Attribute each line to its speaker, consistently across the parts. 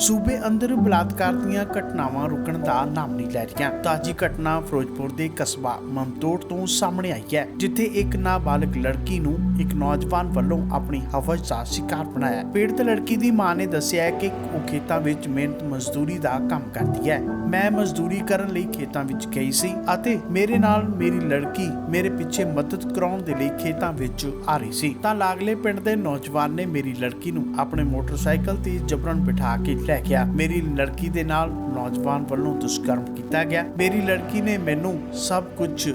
Speaker 1: ਸੂਬੇ ਅੰਦਰ ਬਲਾਤਕਾਰ ਦੀਆਂ ਘਟਨਾਵਾਂ ਰੁਕਣ ਦਾ ਨਾਮ ਨਹੀਂ ਲੈ ਰਹੀਆਂ। ਤਾਜੀ ਘਟਨਾ ਫਿਰੋਜ਼ਪੁਰ ਦੇ ਕਸਬਾ ਮਮਦੋਟ ਤੋਂ ਸਾਹਮਣੇ ਆਈ ਹੈ, ਜਿੱਥੇ ਇੱਕ ਨਾਬਾਲਗ ਲੜਕੀ ਨੂੰ ਇੱਕ ਨੌਜਵਾਨ ਵੱਲੋਂ ਆਪਣੀ ਹਵਸ ਦਾ ਸ਼ਿਕਾਰ ਬਣਾਇਆ। ਪੀੜਤ ਲੜਕੀ ਦੀ ਮਾਂ ਨੇ ਦੱਸਿਆ ਹੈ ਕਿ ਉਹ ਖੇਤਾਂ ਵਿੱਚ ਮਿਹਨਤ ਮਜ਼ਦੂਰੀ ਦਾ ਕੰਮ ਕਰਦੀ ਹੈ। ਮੈਂ ਮਜ਼ਦੂਰੀ ਕਰਨ ਲਈ ਖੇਤਾਂ ਵਿੱਚ ਗਈ ਸੀ ਅਤੇ ਮੇਰੇ ਨਾਲ ਮੇਰੀ ਲੜਕੀ ਮੇਰੇ ਪਿੱਛੇ ਮਦਦ ਕਰਾਉਣ ਦੇ ਲਈ ਖੇਤਾਂ ਵਿੱਚ ਆ ਰਹੀ ਸੀ। ਤਾਂ ਲਾਗਲੇ ਪਿੰਡ ਦੇ ਨੌਜਵਾਨ ਨੇ ਮੇਰੀ ਲੜਕੀ ਨੂੰ ਆਪਣੇ ਮੋਟਰਸਾਈਕਲ ਤੇ ਜਬਰਨ ਬਿਠਾ ਕੇ ਲੈ ਗਿਆ ਮੇਰੀ ਲੜਕੀ ਦੇ ਨਾਲ ਨੌਜਵਾਨ ਵੱਲੋਂ ਦੁਸ਼ਕਰਮ ਕੀਤਾ ਗਿਆ। ਮੇਰੀ ਲੜਕੀ ਨੇ ਮੈਨੂੰ ਸਭ ਕੁਝ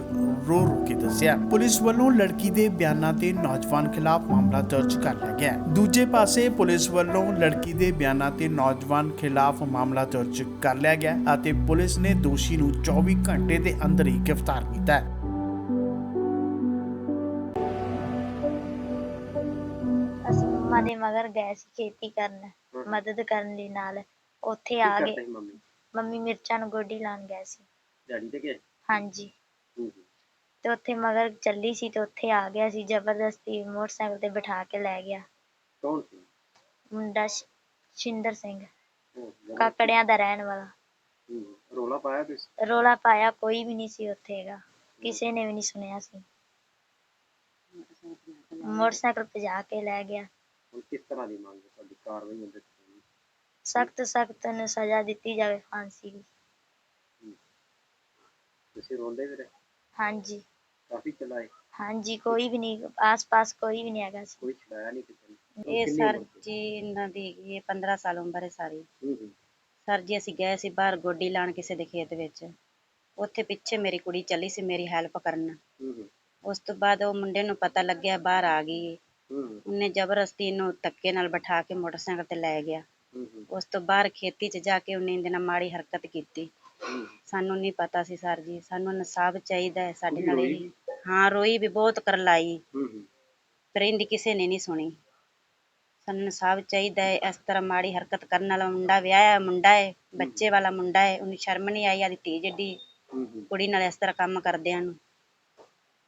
Speaker 1: ਰੋ ਰੋ ਕੇ ਦੱਸਿਆ। ਪੁਲਿਸ ਵੱਲੋਂ ਲੜਕੀ ਦੇ ਬਿਆਨਾਂ ਤੇ ਨੌਜਵਾਨ ਖਿਲਾਫ ਮਾਮਲਾ ਦਰਜ ਕਰ ਲਿਆ ਗਿਆ। ਦੂਜੇ ਪਾਸੇ ਪੁਲਿਸ ਵੱਲੋਂ ਲੜਕੀ ਦੇ ਬਿਆਨਾਂ ਤੇ ਨੌਜਵਾਨ ਖਿਲਾਫ ਮਾਮਲਾ ਦਰਜ ਕਰ ਲਿਆ ਗਿਆ ਅਤੇ ਪੁਲਿਸ ਨੇ ਦੋਸ਼ੀ ਨੂੰ 24 ਘੰਟੇ ਦੇ ਅੰਦਰ ਹੀ ਗ੍ਰਿਫਤਾਰ ਕੀਤਾ
Speaker 2: ਮੰਮਾ ਦੇ ਮਗਰ ਗਏ ਸੀ ਖੇਤੀ ਕਰਨ ਮਦਦ ਕਰਨ ਲਈ ਨਾਲ ਉੱਥੇ ਆ ਗਏ।
Speaker 3: ਮੰਮੀ?
Speaker 2: ਮੰਮੀ ਮਿਰਚਾਂ ਨੂੰ ਗੋਡੀ ਲਾਉਣ ਗਏ ਸੀ।
Speaker 3: ਡੈਡੀ ਤੇ ਗਏ?
Speaker 2: ਹਾਂਜੀ। ਤੇ ਉੱਥੇ ਮਗਰ ਚੱਲੀ ਸੀ ਤੇ ਉੱਥੇ ਆ ਗਿਆ ਸੀ ਜ਼ਬਰਦਸਤੀ ਮੋਟਰਸਾਈਕਲ ਤੇ ਬਿਠਾ ਕੇ ਲੈ ਗਿਆ।
Speaker 3: ਕੌਣ ਸੀ?
Speaker 2: ਮੁੰਡਾ ਸ਼- ਸ਼ਿੰਦਰ ਸਿੰਘ ਕਾਕੜਿਆਂ ਦਾ ਰਹਿਣ ਵਾਲਾ।
Speaker 3: ਰੌਲਾ ਪਾਇਆ ਤੁਸੀਂ?
Speaker 2: ਰੋਲਾ ਪਾਇਆ ਕੋਈ ਵੀ ਨਹੀਂ ਸੀ ਉੱਥੇ ਹੈਗਾ। ਕਿਸੇ ਨੇ ਵੀ ਨਹੀਂ ਸੁਣਿਆ ਸੀ। ਮੋਟਰਸਾਈਕਲ ਤੇ ਜਾ ਕੇ ਲੈ ਗਿਆ।
Speaker 3: ਹੁਣ ਕਿਸ ਤਰ੍ਹਾਂ ਦੀ ਮੰਗ ਹੈ ਤੁਹਾਡੀ? ਕਾਰਵਾਈ ਹੁੰਦੀ ਹੈ
Speaker 2: ਸਖਤ ਸਖਤ ਨੂੰ ਸਜ਼ਾ ਦਿੱਤੀ ਜਾਵੇ ਫਾਂਸੀ ਦੀ।
Speaker 3: ਤੁਸੀਂ ਰੋਂਦੇ ਰਹੇ?
Speaker 2: ਹਾਂਜੀ।
Speaker 3: ਕਾਫੀ ਚਲਾਏ?
Speaker 2: ਹਾਂਜੀ ਕੋਈ ਵੀ ਨਹੀਂ ਆਸ-ਪਾਸ ਕੋਈ ਵੀ ਨਹੀਂ ਹੈਗਾ ਸੀ।
Speaker 3: ਕੋਈ ਛਡਾਇਆ ਨਹੀਂ ਕਿਸੇ ਨੇ?
Speaker 4: ਇਹ ਸਰ? ਜੀ ਇਹਨਾਂ ਦੀ ਹੈਗੀ ਹੈ 15 ਸਾਲ ਉਮਰ ਹੈ ਸਾਰੀ। ਸਰ ਜੀ ਅਸੀਂ ਗਏ ਸੀ ਬਾਹਰ ਗੋਡੀ ਲਾਣ ਕਿਸੇ ਦੇ ਖੇਤ ਵਿੱਚ। ਉੱਥੇ ਪਿੱਛੇ ਮੇਰੀ ਕੁੜੀ ਚੱਲੀ ਸੀ ਮੇਰੀ ਹੈਲਪ ਕਰਨ। ਉਸ ਤੋਂ ਬਾਅਦ ਉਹ ਮੁੰਡੇ ਨੂੰ ਪਤਾ ਲੱਗਿਆ ਬਾਹਰ ਆ ਗਈ। ਹੈ। ਉਹਨੇ ਜ਼ਬਰਦਸਤੀ ਇਹਨੂੰ ਧੱਕੇ ਨਾਲ ਬਿਠਾ ਕੇ ਮੋਟਰਸਾਈਕਲ ਤੇ ਲੈ ਗਿਆ।
Speaker 3: ਹੂੰ
Speaker 4: ਉਸ ਤੋਂ ਬਾਹਰ ਖੇਤੀ 'ਚ ਜਾ ਕੇ ਉਹਨੇ ਇਹਦੇ ਨਾਲ ਮਾੜੀ ਹਰਕਤ ਕੀਤੀ। ਸਾਨੂੰ ਨਹੀਂ ਪਤਾ ਸੀ ਸਰ ਜੀ ਸਾਨੂੰ ਇਨਸਾਫ ਚਾਹੀਦਾ ਹੈ ਸਾਡੇ ਨਾਲ ਇਹ। ਹਾਂ ਰੋਈ ਵੀ ਬਹੁਤ ਕਰਲਾਈ।
Speaker 3: ਹੂੰ ਹੂੰ
Speaker 4: ਪਰ ਇਹਦੀ ਕਿਸੇ ਨੇ ਨਹੀਂ ਸੁਣੀ। ਸਾਨੂੰ ਇਨਸਾਫ ਚਾਹੀਦਾ ਹੈ ਇਸ ਤਰ੍ਹਾਂ ਮਾੜੀ ਹਰਕਤ ਕਰਨ ਵਾਲਾ ਮੁੰਡਾ ਵਿਆਹਿਆ ਮੁੰਡਾ ਹੈ ਬੱਚੇ ਵਾਲਾ ਮੁੰਡਾ ਹੈ ਉਹਨੂੰ ਸ਼ਰਮ ਨਹੀਂ ਆਈ ਆਦੀ ਧੀ ਜਿੱਡੀ। ਕੁੜੀ ਨਾਲ ਇਸ ਤਰ੍ਹਾਂ ਕੰਮ ਕਰਦਿਆਂ ਨੂੰ।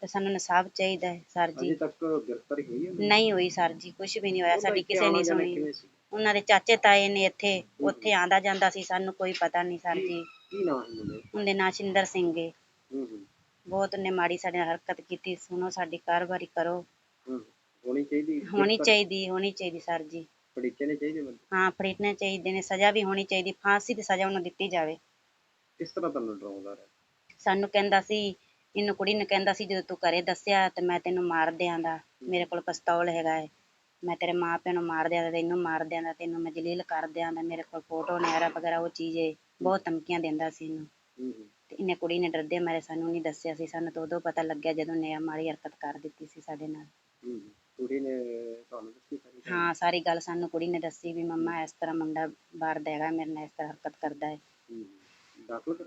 Speaker 4: ਤੇ ਸਾਨੂੰ ਇਨਸਾਫ ਚਾਹੀਦਾ ਹੈ ਸਰ
Speaker 3: ਅਜੇ
Speaker 4: ਜੀ
Speaker 3: ਤੱਕ ਗ੍ਰਿਫਤਾਰੀ ਹੋਈ ਹੈ?
Speaker 4: ਨਹੀਂ ਹੋਈ ਸਰ ਜੀ ਕੁਝ ਵੀ ਨਹੀਂ ਹੋਇਆ। ਸਾਡੀ ਕਿਸੇ ਨੇ ਸੁਣੀ? ਉਹਨਾਂ ਦੇ ਚਾਚੇ ਤਾਏ ਨੇ ਇੱਥੇ ਉੱਥੇ ਆਂਦਾ ਜਾਂਦਾ ਸੀ ਸਾਨੂੰ ਕੋਈ ਪਤਾ ਨਹੀਂ ਸਰ ਜੀ।
Speaker 3: ਕੀ ਨਾਮ ਹੈ ਮੁੰਡੇ
Speaker 4: ਉਹਦੇ ਨਾਂ ਸ਼ਿੰਦਰ ਸਿੰਘ ਹੈ
Speaker 3: ਹੂੰ ਹੂੰ।
Speaker 4: ਬਹੁਤ ਉਹਨੇ ਮਾੜੀ ਸਾਡੇ ਨਾਲ ਹਰਕਤ ਕੀਤੀ ਸੁਣੋ ਸਾਡੀ ਕਾਰਵਾਈ ਕਰੋ।
Speaker 3: ਹੂੰ ਹੋਣੀ ਚਾਹੀਦੀ
Speaker 4: ਹੋਣੀ ਚਾਹੀਦੀ ਹੋਣੀ ਚਾਹੀਦੀ ਸਰ ਜੀ।
Speaker 3: ਪੜੀਚੇ ਨੇ ਚਾਹੀਦੇ ਬੰਦੇ?
Speaker 4: ਹਾਂ ਫੜੀਟਣੇ ਚਾਹੀਦੇ ਨੇ ਸਜ਼ਾ ਵੀ ਹੋਣੀ ਚਾਹੀਦੀ ਫਾਂਸੀ ਦੀ ਸਜ਼ਾ ਉਹਨੂੰ ਦਿੱਤੀ ਜਾਵੇ।
Speaker 3: ਕਿਸ ਤਰ੍ਹਾਂ ਤੁਹਾਨੂੰ ਡਰਾਉਂਦਾ ਰਿਹਾ?
Speaker 4: ਸਾਨੂੰ ਕਹਿੰਦਾ ਸੀ ਇਹਨੂੰ ਕੁੜੀ ਨੂੰ ਕਹਿੰਦਾ ਸੀ ਜਦੋਂ ਤੂੰ ਘਰੇ ਦੱਸਿਆ ਤੇ ਮੈਂ ਤੈਨੂੰ ਮਾਰ ਦਿਆਂਦਾ ਮੇਰੇ ਕੋਲ ਪਿਸਤੌਲ ਹੈਗਾ ਹੈ ਮੈਂ ਤੇਰੇ ਮਾਂ ਪਿਓ ਨੂੰ ਮਾਰ ਦਿਆਂਦਾ ਤੈਨੂੰ ਮਾਰ ਦਿਆਂਦਾ ਤੈਨੂੰ ਮੈਂ ਜਲੀਲ ਕਰ ਦਿਆਂਦਾ ਮੇਰੇ ਕੋਲ ਫੋਟੋ ਨਹਿਰਾ ਵਗੈਰਾ ਉਹ ਚੀਜ਼ ਹੈ ਬਹੁਤ ਧਮਕੀਆਂ ਦਿੰਦਾ ਸੀ ਇਹਨੂੰ। ਤੇ ਇਹਨੇ ਕੁੜੀ ਨੇ ਡਰਦੇ ਮਾਰੇ ਸਾਨੂੰ ਨਹੀਂ ਦੱਸਿਆ ਸੀ ਸਾਨੂੰ ਤਾਂ ਉਦੋਂ ਪਤਾ ਲੱਗਿਆ ਜਦੋਂ ਨੇ ਮਾੜੀ ਹਰਕਤ ਕਰ ਦਿੱਤੀ ਸੀ ਸਾਡੇ ਨਾਲ।
Speaker 3: ਕੁੜੀ ਨੇ ਤੁਹਾਨੂੰ ਦੱਸੀ ਸਾਰੀ ਗੱਲ?
Speaker 4: ਹਾਂ ਸਾਰੀ ਗੱਲ ਸਾਨੂੰ ਕੁੜੀ ਨੇ ਦੱਸੀ ਵੀ ਮੰਮਾ ਇਸ ਤਰ੍ਹਾਂ ਮੁੰਡਾ ਬਾਹਰ ਦਾ ਹੈਗਾ ਮੇਰੇ ਨਾਲ ਇਸ ਤਰ੍ਹਾਂ ਹਰਕਤ ਕਰਦਾ ਹੈ।
Speaker 3: ਦਾਖਲ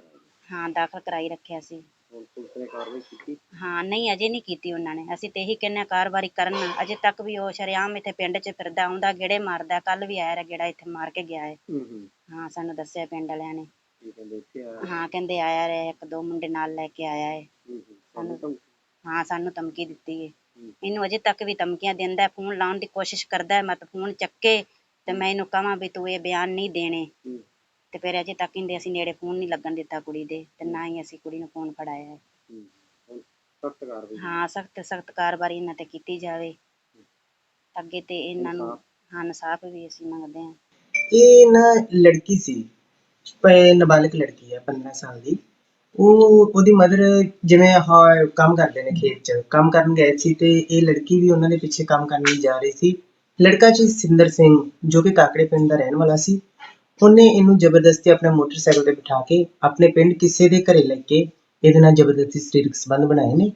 Speaker 4: ਹਾਂ ਦਾਖਲ ਕਰਾਈ ਰੱਖਿਆ ਸੀ।
Speaker 3: ਹੁਣ ਪੁਲਿਸ ਨੇ ਕਾਰਵਾਈ ਕੀਤੀ।
Speaker 4: ਹਾਂ ਨਹੀਂ ਅਜੇ ਨਹੀਂ ਕੀਤੀ ਉਹਨਾਂ ਨੇ। ਅਸੀਂ ਤੇ ਇਹੀ ਕਹਿੰਦੇ ਹਾਂ ਕਾਰਵਾਈ ਕਰਨ। ਅਜੇ ਤੱਕ ਵੀ ਉਹ ਸ਼ਰੇਆਮ ਇੱਥੇ ਪਿੰਡ 'ਚ ਫਿਰਦਾ ਆਉਂਦਾ ਗੇੜੇ ਮਾਰਦਾ ਕੱਲ ਵੀ ਆਇਆ ਗੇੜਾ ਇੱਥੇ ਮਾਰ ਕੇ ਗਿਆ ਹੈ।
Speaker 3: ਹੂੰ ਹੂੰ।
Speaker 4: ਹਾਂ ਸਾਨੂੰ ਦੱਸਿਆ ਪਿੰਡ ਵਾਲਿਆਂ ਨੇ।
Speaker 3: ਇਹ ਕਹਿੰਦੇ ਇੱਥੇ ਆ
Speaker 4: ਹਾਂ ਕਹਿੰਦੇ ਆਇਆ ਰਿਹਾ ਇੱਕ ਦੋ ਮੁੰਡੇ ਨਾਲ ਲੈ ਕੇ ਆਇਆ ਹੈ।
Speaker 3: ਹੂੰ ਹੂੰ। ਤੁਹਾਨੂੰ ਤਾਂ
Speaker 4: ਹਾਂ ਸਾਨੂੰ ਧਮਕੀ ਦਿੱਤੀ ਹੈ।
Speaker 3: ਹੂੰ।
Speaker 4: ਇਹਨੂੰ ਅਜੇ ਤੱਕ ਵੀ ਧਮਕੀਆਂ ਦਿੰਦਾ ਹੈ ਫੋਨ ਲਾਉਣ ਦੀ ਕੋਸ਼ਿਸ਼ ਕਰਦਾ ਹੈ ਮਤ ਫੋਨ ਚੱਕੇ ਤੇ ਮੈਂ ਇਹਨੂੰ ਕਹਾਂ ਵੀ ਤੂੰ ਇਹ ਬਿਆਨ ਨਹੀਂ ਦੇਣੇ।
Speaker 3: ਹੂੰ।
Speaker 4: ਤੇ ਫਿਰ ਅਜੇ ਤੱਕ ਇਹਦੇ ਅਸੀਂ ਨੇੜੇ ਫੋਨ ਨਹੀਂ ਲੱਗਣ ਦਿੱਤਾ ਕੁੜੀ ਦੇ ਤੇ ਨਾ ਹੀ ਅਸੀਂ ਕੁੜੀ ਨੂੰ ਫੋਨ ਫੜਾਇਆ। ਹੈ
Speaker 3: ਹੂੰ ਸਖਤ ਕਾਰਵਾਈ।
Speaker 4: ਹਾਂ ਸਖਤ ਸਖਤ ਕਾਰਵਾਈ ਇਹਨਾਂ ਤੇ ਕੀਤੀ ਜਾਵੇ। ਅੱਗੇ ਤੇ ਇਹਨਾਂ ਨੂੰ। ਹਾਂ ਇਨਸਾਫ ਵੀ ਅਸੀਂ ਮੰਗਦੇ ਹਾਂ।
Speaker 5: ਇਹ ਨਾ ਲੜਕੀ ਸੀ ਪ- ਨਾਬਾਲਗ ਲੜਕੀ ਹੈ 15 ਸਾਲ ਦੀ। ਉਹ ਉਹਦੀ ਮਦਰ ਜਿਵੇਂ ਆਹ ਕੰਮ ਕਰਦੇ ਨੇ ਖੇਤ 'ਚ ਕੰਮ ਕਰਨ ਗਏ ਸੀ ਤੇ ਇਹ ਲੜਕੀ ਵੀ ਉਹਨਾਂ ਦੇ ਪਿੱਛੇ ਕੰਮ ਕਰਨ ਲਈ ਜਾ ਰਹੀ ਸੀ। ਲੜਕਾ ਜੀ ਸਿੰਦਰ ਸਿੰਘ ਜੋ ਕਿ ਕਾਕੜੇ ਪਿੰਡ ਦਾ ਰਹਿਣ ਵਾਲਾ ਸੀ। ਉਹਨੇ ਇਹਨੂੰ ਜ਼ਬਰਦਸਤੀ ਆਪਣੇ ਮੋਟਰਸਾਈਕਲ ਤੇ ਬਿਠਾ ਕੇ ਆਪਣੇ ਪਿੰਡ ਕਿਸੇ ਦੇ ਘਰੇ ਲੈ ਕੇ ਇਹਦੇ ਨਾਲ ਜ਼ਬਰਦਸਤੀ ਸਰੀਰਕ ਸੰਬੰਧ ਬਣਾਏ ਨੇ।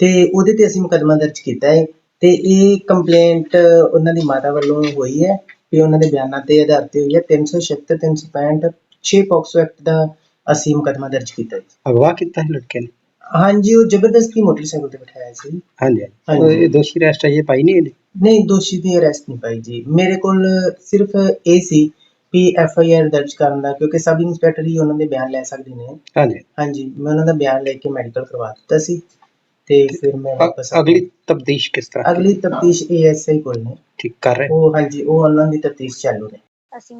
Speaker 5: ਤੇ ਉਹਦੇ ਤੇ ਅਸੀਂ ਮੁਕੱਦਮਾ ਦਰਜ ਕੀਤਾ ਹੈ ਤੇ ਇਹ ਕੰਪਲੇਂਟ ਉਹਨਾਂ ਦੀ ਮਾਤਾ ਵੱਲੋਂ ਹੋਈ ਹੈ ਵੀ ਉਹਨਾਂ ਦੇ ਬਿਆਨਾਂ ਤੇ ਆਧਾਰ ਤੇ ਹੋਈ ਹੈ। 376 365 6 ਪੌਕਸੋ ਐਕਟ ਦਾ ਅਸੀਂ ਮੁਕੱਦਮਾ ਦਰਜ ਕੀਤਾ ਹੈ।
Speaker 6: ਅਗਵਾ ਕੀਤਾ ਹੈ ਲੜਕੇ ਨੇ?
Speaker 5: ਹਾਂਜੀ ਉਹ ਜ਼ਬਰਦਸਤੀ ਮੋਟਰਸਾਈਕਲ ਤੇ ਬਿਠਾਇਆ ਸੀ।
Speaker 6: ਹਾਂਜੀ ਇਹ ਦੋਸ਼ੀ ਰੈਸਟ ਹੈ ਇਹ ਪਾਈ ਨਹੀਂ ਇਹਨੇ
Speaker 5: ਨਹੀਂ ਦੋਸ਼ੀ ਦੀ ਅਰੈਸਟ ਨਹੀਂ ਪਾਈ ਜੀ। ਮੇਰੇ ਕੋਲ ਸਿਰਫ ਇਹ ਸੀ ਵੀ ਐਫ ਆਈ ਆਰ ਦਰਜ ਕਰਨ ਦਾ ਕਿਉਂਕਿ ਸਬ ਇੰਸਪੈਕਟਰ ਹੀ ਉਹਨਾਂ ਦੇ ਬਿਆਨ ਲੈ ਸਕਦੇ ਨੇ।
Speaker 6: ਹਾਂਜੀ।
Speaker 5: ਹਾਂਜੀ ਮੈਂ ਉਹਨਾਂ ਦਾ ਬਿਆਨ ਲੈ ਕੇ ਮੈਡੀਕਲ ਕਰਵਾ ਦਿੱਤਾ ਸੀ ਤੇ ਫਿਰ ਮੈਂ ਵਾਪਸ
Speaker 6: ਅਗਲੀ ਤਬਦੀਸ਼ ਕਿਸ ਤਰ੍ਹਾਂ
Speaker 5: ਅਗਲੀ ਤਫਤੀਸ਼ ਏਐਸਆਈ ਕੋਲ ਨੇ।
Speaker 6: ਠੀਕ ਕਰ ਰਹੇ।
Speaker 5: ਉਹ ਹਾਂਜੀ ਉਹ ਉਹਨਾਂ ਦੀ ਤਫਤੀਸ਼ ਚਾਲੂ ਨੇ।
Speaker 2: ਅਸੀਂ